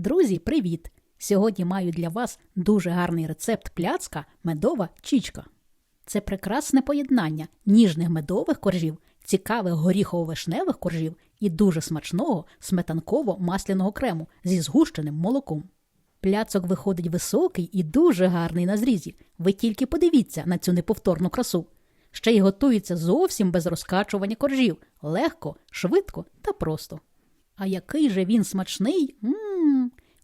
Друзі, привіт! Сьогодні маю для вас дуже гарний рецепт пляцка медова чічка. Це прекрасне поєднання ніжних медових коржів, цікавих горіхово-вишневих коржів і дуже смачного сметанково-масляного крему зі згущеним молоком. Пляцок виходить високий і дуже гарний на зрізі. Ви тільки подивіться на цю неповторну красу. Ще й готується зовсім без розкачування коржів, легко, швидко та просто. А який же він смачний? Мм.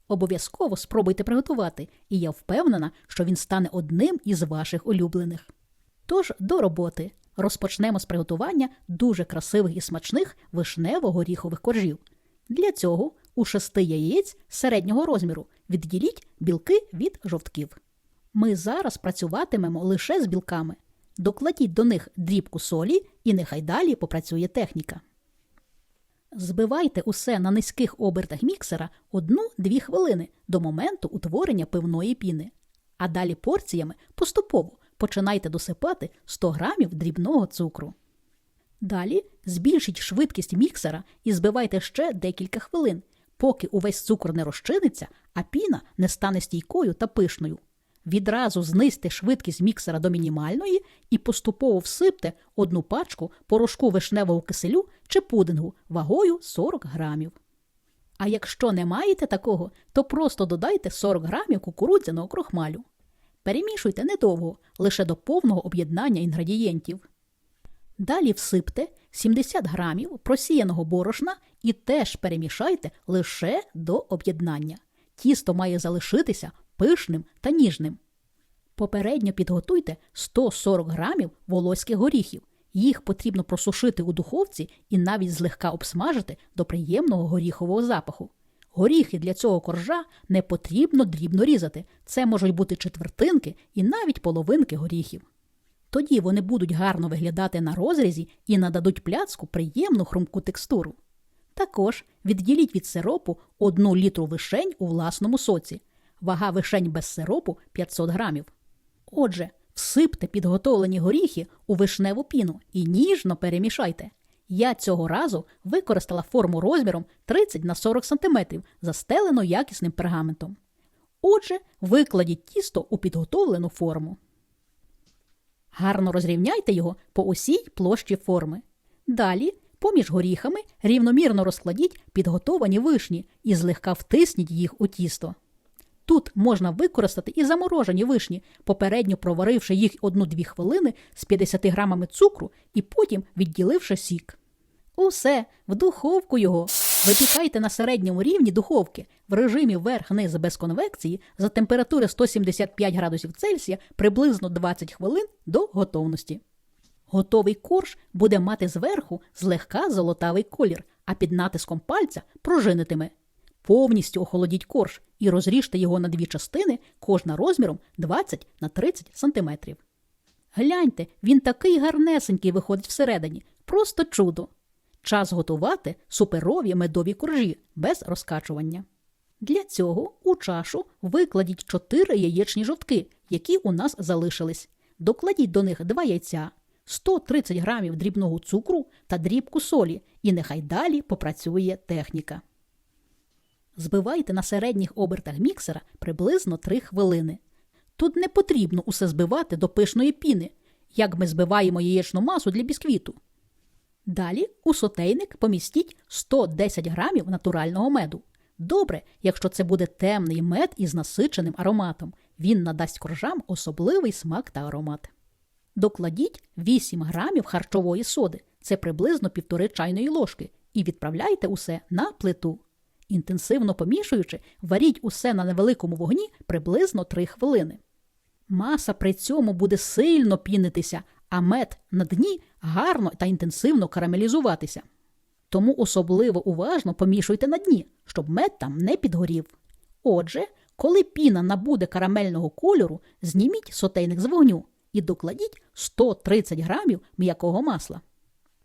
Обов'язково спробуйте приготувати, і я впевнена, що він стане одним із ваших улюблених. Тож до роботи розпочнемо з приготування дуже красивих і смачних вишнево-горіхових коржів. Для цього у шести яєць середнього розміру відділіть білки від жовтків. Ми зараз працюватимемо лише з білками. Докладіть до них дрібку солі і нехай далі попрацює техніка. Збивайте усе на низьких обертах міксера 1-2 хвилини до моменту утворення пивної піни. А далі порціями поступово починайте досипати 100 грамів дрібного цукру. Далі збільшіть швидкість міксера і збивайте ще декілька хвилин, поки увесь цукор не розчиниться, а піна не стане стійкою та пишною. Відразу знизьте швидкість міксера до мінімальної і поступово всипте одну пачку порошку вишневого киселю чи пудингу вагою 40 грамів. А якщо не маєте такого, то просто додайте 40 грамів кукурудзяного крохмалю. Перемішуйте недовго, лише до повного об'єднання інгредієнтів. Далі всипте 70 грамів просіяного борошна і теж перемішайте лише до об'єднання. Тісто має залишитися пишним та ніжним. Попередньо підготуйте 140 грамів волоських горіхів. Їх потрібно просушити у духовці і навіть злегка обсмажити до приємного горіхового запаху. Горіхи для цього коржа не потрібно дрібно різати. Це можуть бути четвертинки і навіть половинки горіхів. Тоді вони будуть гарно виглядати на розрізі і нададуть пляцку приємну хрумку текстуру. Також відділіть від сиропу 1 літру вишень у власному соці. Вага вишень без сиропу 500 грамів. Отже, всипте підготовлені горіхи у вишневу піну і ніжно перемішайте. Я цього разу використала форму розміром 30 на 40 см, застелену якісним пергаментом. Отже, викладіть тісто у підготовлену форму. Гарно розрівняйте його по усій площі форми. Далі, поміж горіхами, рівномірно розкладіть підготовані вишні і злегка втисніть їх у тісто. Тут можна використати і заморожені вишні, попередньо проваривши їх 1-2 хвилини з 50 грамами цукру і потім відділивши сік. Усе, в духовку його. Випікайте на середньому рівні духовки в режимі верх-низ без конвекції за температури 175 градусів Цельсія приблизно 20 хвилин до готовності. Готовий корж буде мати зверху злегка золотавий колір, а під натиском пальця пружинитиме. Повністю охолодіть корж і розріжте його на дві частини, кожна розміром 20 на 30 см. Гляньте, він такий гарнесенький виходить всередині, просто чудо. Час готувати суперові медові коржі без розкачування. Для цього у чашу викладіть 4 яєчні жовтки, які у нас залишились. Докладіть до них 2 яйця, 130 грамів дрібного цукру та дрібку солі, і нехай далі попрацює техніка. Збивайте на середніх обертах міксера приблизно 3 хвилини. Тут не потрібно усе збивати до пишної піни, як ми збиваємо яєчну масу для бісквіту. Далі у сотейник помістіть 110 грамів натурального меду. Добре, якщо це буде темний мед із насиченим ароматом. Він надасть коржам особливий смак та аромат. Докладіть 8 грамів харчової соди, це приблизно півтори чайної ложки, і відправляйте усе на плиту. Інтенсивно помішуючи, варіть усе на невеликому вогні приблизно 3 хвилини. Маса при цьому буде сильно пінитися, а мед на дні гарно та інтенсивно карамелізуватися. Тому особливо уважно помішуйте на дні, щоб мед там не підгорів. Отже, коли піна набуде карамельного кольору, зніміть сотейник з вогню і докладіть 130 грамів м'якого масла.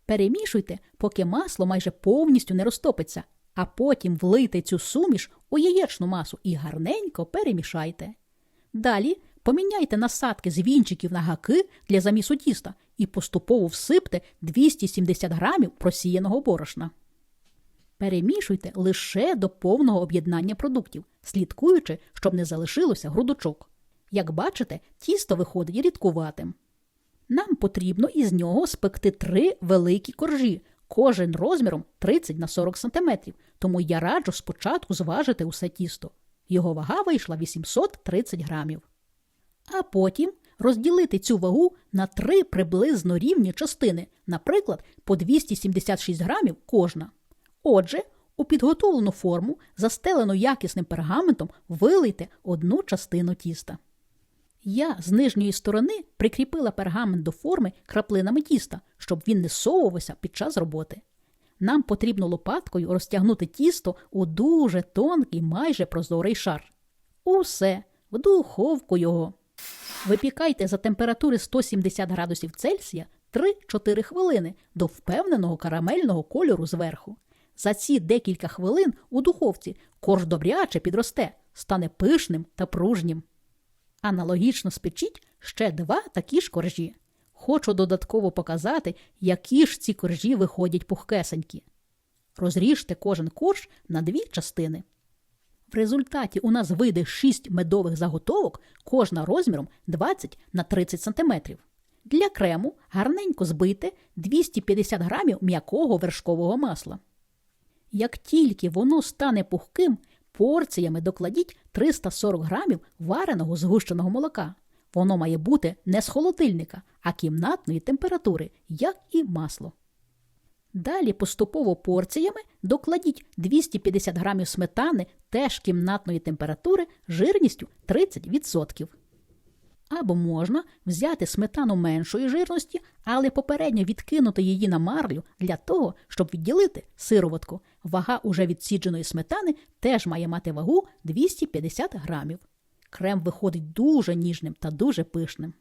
Перемішуйте, поки масло майже повністю не розтопиться, а потім влийте цю суміш у яєчну масу і гарненько перемішайте. Далі поміняйте насадки з вінчиків на гаки для замісу тіста і поступово всипте 270 грамів просіяного борошна. Перемішуйте лише до повного об'єднання продуктів, слідкуючи, щоб не залишилося грудочок. Як бачите, тісто виходить рідкуватим. Нам потрібно із нього спекти три великі коржі, кожен розміром 30 на 40 см, тому я раджу спочатку зважити усе тісто. Його вага вийшла 830 грамів. А потім розділити цю вагу на три приблизно рівні частини, наприклад, по 276 грамів кожна. Отже, у підготовлену форму, застелену якісним пергаментом, вилийте одну частину тіста. Я з нижньої сторони прикріпила пергамент до форми краплинами тіста, щоб він не совувався під час роботи. Нам потрібно лопаткою розтягнути тісто у дуже тонкий, майже прозорий шар. Усе, в духовку його. Випікайте за температури 170 градусів Цельсія 3-4 хвилини до впевненого карамельного кольору зверху. За ці декілька хвилин у духовці корж добряче підросте, стане пишним та пружнім. Аналогічно спечіть ще два такі ж коржі. Хочу додатково показати, які ж ці коржі виходять пухкесенькі. Розріжте кожен корж на дві частини. В результаті у нас вийде 6 медових заготовок, кожна розміром 20 на 30 см. Для крему гарненько збийте 250 грамів м'якого вершкового масла. Як тільки воно стане пухким, порціями докладіть 340 грамів вареного згущеного молока. Воно має бути не з холодильника, а кімнатної температури, як і масло. Далі поступово порціями докладіть 250 грамів сметани теж кімнатної температури жирністю 30%. Або можна взяти сметану меншої жирності, але попередньо відкинути її на марлю для того, щоб відділити сироватку. Вага уже відсідженої сметани теж має мати вагу 250 грамів. Крем виходить дуже ніжним та дуже пишним.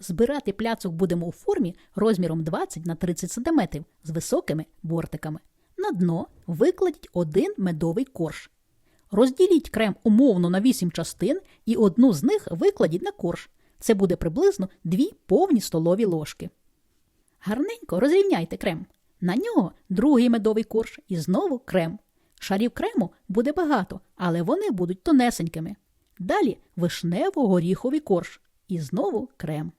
Збирати пляцок будемо у формі розміром 20 на 30 см з високими бортиками. На дно викладіть один медовий корж. Розділіть крем умовно на 8 частин і одну з них викладіть на корж. Це буде приблизно 2 повні столові ложки. Гарненько розрівняйте крем. На нього другий медовий корж і знову крем. Шарів крему буде багато, але вони будуть тонесенькими. Далі вишнево-горіховий корж і знову крем.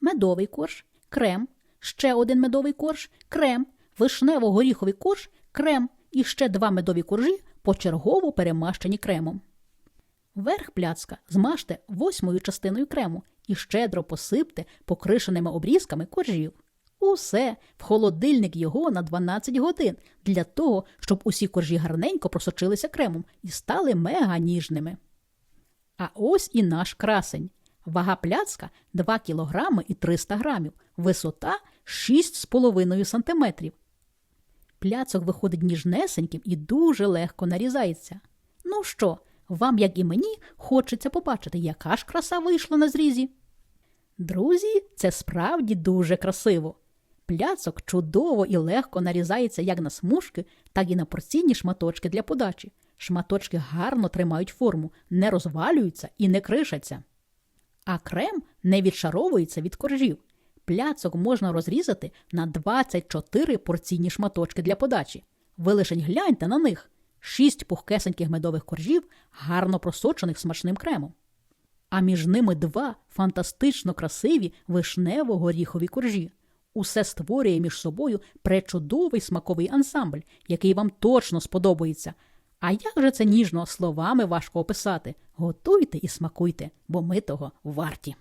Медовий корж, крем, ще один медовий корж, крем, вишнево-горіховий корж, крем і ще два медові коржі почергово перемащені кремом. Верх пляцка змажте восьмою частиною крему і щедро посипте покришеними обрізками коржів. Усе в холодильник його на 12 годин для того, щоб усі коржі гарненько просочилися кремом і стали мега ніжними. А ось і наш красень. Вага пляцка 2 кг і 300 грамів, висота 6,5 см. Пляцок виходить ніжнесеньким і дуже легко нарізається. Ну що, вам, як і мені, хочеться побачити, яка ж краса вийшла на зрізі. Друзі, це справді дуже красиво. Пляцок чудово і легко нарізається як на смужки, так і на порційні шматочки для подачі. Шматочки гарно тримають форму, не розвалюються і не кришаться. А крем не відшаровується від коржів. Пляцок можна розрізати на 24 порційні шматочки для подачі. Ви лишень гляньте на них. Шість пухкесеньких медових коржів, гарно просочених смачним кремом. А між ними два фантастично красиві вишнево-горіхові коржі. Усе створює між собою пречудовий смаковий ансамбль, який вам точно сподобається. А як же це ніжно словами важко описати? Готуйте і смакуйте, бо ми того варті.